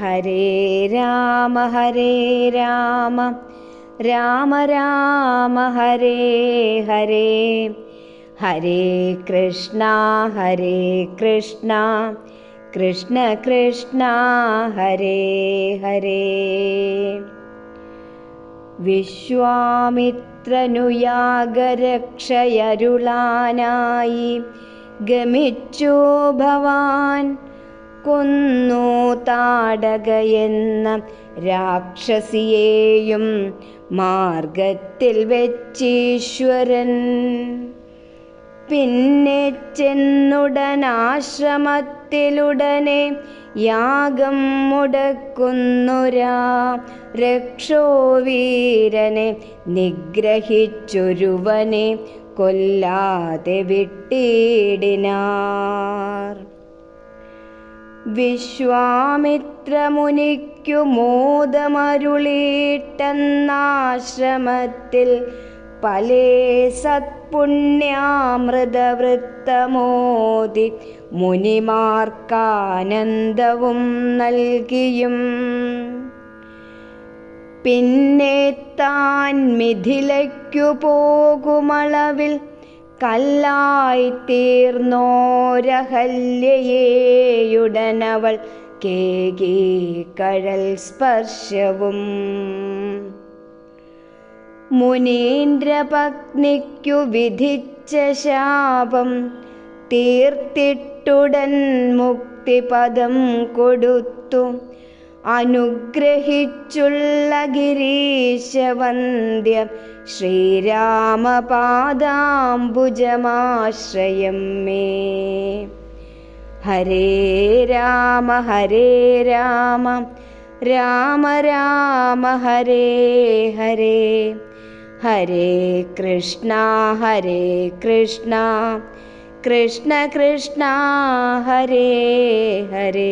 हरे राम हरे राम। राम राम हरे हरे। हरे कृष्णा हरे कृष्णा। कृष्ण कृष्णा हरे हरे। विश्वामित्रनुयागरक्षयरुलानायि गमिच्छो भवान्। കൊന്നു താടകയെന്ന രാക്ഷസിയെയും മാർഗത്തിൽ വെച്ചീശ്വരൻ. പിന്നെ ചെന്നുടനാശ്രമത്തിലുടനെ യാഗം മുടക്കുന്നുരാ രക്ഷോവീരനെ നിഗ്രഹിച്ചൊരുവനെ കൊല്ലാതെ വിട്ടിടിനാർ. വിശ്വാമിത്രമുനിക്കു മോദമരുളീട്ടെന്നാശ്രമത്തിൽ പലേ സത്പുണ്യാമൃതവൃത്തമോദി മുനിമാർക്കാനന്ദവും നൽകിയും. പിന്നെ താൻ മിഥിലയ്ക്കു പോകുമളവിൽ കല്ലായി തീർന്നോരഹല്യയേയുടനവൾ കേകി കഴൽ സ്പർശവും. മുനീന്ദ്രപത്നിക്കു വിധിച്ച ശാപം തീർത്തിട്ടുടൻ മുക്തിപദം കൊടുത്തു. അനുഗ്രഹിച്ചുള്ള ഗിരീശവന്ദ്യ ശ്രീരാമപാദാംബുജമാശ്രയം മേ ഹരേ രാമ ഹരേ രാമ രാമ രാമ ഹരേ ഹരേ ഹരേ കൃഷ്ണ ഹരേ കൃഷ്ണ കൃഷ്ണ കൃഷ്ണ ഹരേ ഹരേ